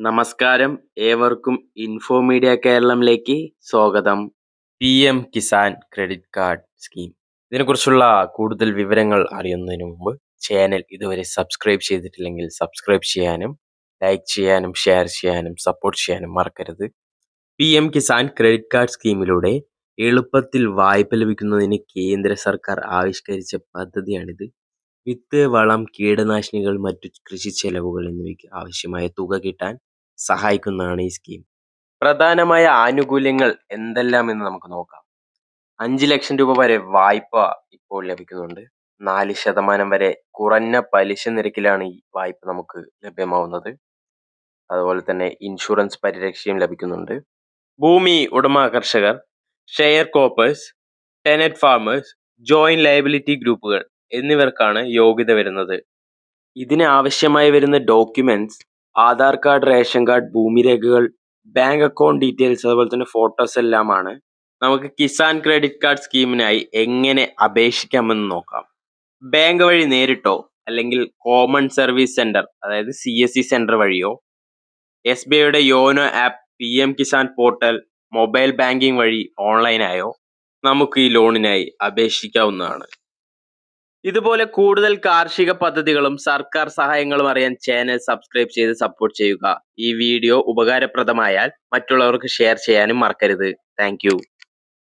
നമസ്കാരം. ഏവർക്കും info media കേരളത്തിലേക്ക് സ്വാഗതം. P M Kisan credit card scheme. ഇതിനെക്കുറിച്ചുള്ള കൂടുതൽ വിവരങ്ങൾ അറിയുന്നതിന് മുമ്പ് ചാനൽ ഇതുവരെ സബ്സ്ക്രൈബ് ചെയ്തിട്ടില്ലെങ്കിൽ സബ്സ്ക്രൈബ് ചെയ്യാനും ലൈക്ക് ചെയ്യാനും ഷെയർ ചെയ്യാനും സപ്പോർട്ട് ചെയ്യാനും മറക്കരുത്. P M Kisan credit card സ്കീമിലൂടെ എളുപ്പത്തിൽ വായ്പ ലഭിക്കുന്നതിന് കേന്ദ്ര സർക്കാർ ആവിഷ്കരിച്ച പദ്ധതിയാണിത്. വിത്ത് വളം കീടനാശിനികൾ മറ്റു കൃഷി ചെലവുകൾ എന്നിവയ്ക്ക് ആവശ്യമായ തുക കിട്ടാൻ സഹായിക്കുന്നതാണ് ഈ സ്കീം പ്രധാനമായ ആനുകൂല്യങ്ങൾ എന്തെല്ലാം എന്ന് നമുക്ക് നോക്കാം. അഞ്ച് ലക്ഷം രൂപ വരെ വായ്പ ഇപ്പോൾ ലഭിക്കുന്നുണ്ട്. നാല് ശതമാനം വരെ കുറഞ്ഞ പലിശ നിരക്കിലാണ് ഈ വായ്പ നമുക്ക് ലഭ്യമാവുന്നത്. അതുപോലെ തന്നെ ഇൻഷുറൻസ് പരിരക്ഷയും ലഭിക്കുന്നുണ്ട്. ഭൂമി ഉടമ കർഷകർ share croppers tenant farmers joint liability ഗ്രൂപ്പുകൾ എന്നിവർക്കാണ് യോഗ്യത വരുന്നത്. ഇതിന് ആവശ്യമായി വരുന്ന documents Aadhaar card ration card ഭൂമി രേഖകൾ ബാങ്ക് അക്കൗണ്ട് ഡീറ്റെയിൽസ് അതുപോലെ തന്നെ ഫോട്ടോസ് എല്ലാമാണ്. നമുക്ക് കിസാൻ ക്രെഡിറ്റ് കാർഡ് സ്കീമിനായി എങ്ങനെ അപേക്ഷിക്കാമെന്ന് നോക്കാം. ബാങ്ക് വഴി നേരിട്ടോ അല്ലെങ്കിൽ കോമൺ സർവീസ് സെന്റർ അതായത് സി എസ് സി സെന്റർ വഴിയോ എസ് ബി ഐയുടെ YONO app P M Kisan portal mobile banking വഴി ഓൺലൈനായോ നമുക്ക് ഈ ലോണിനായി അപേക്ഷിക്കാവുന്നതാണ്. ഇതുപോലെ കൂടുതൽ കാർഷിക പദ്ധതികളും സർക്കാർ സഹായങ്ങളും അറിയാൻ ചാനൽ സബ്സ്ക്രൈബ് ചെയ്ത് സപ്പോർട്ട് ചെയ്യുക. ഈ വീഡിയോ ഉപകാരപ്രദമായാൽ മറ്റുള്ളവർക്ക് ഷെയർ ചെയ്യാനും മറക്കരുത്. താങ്ക്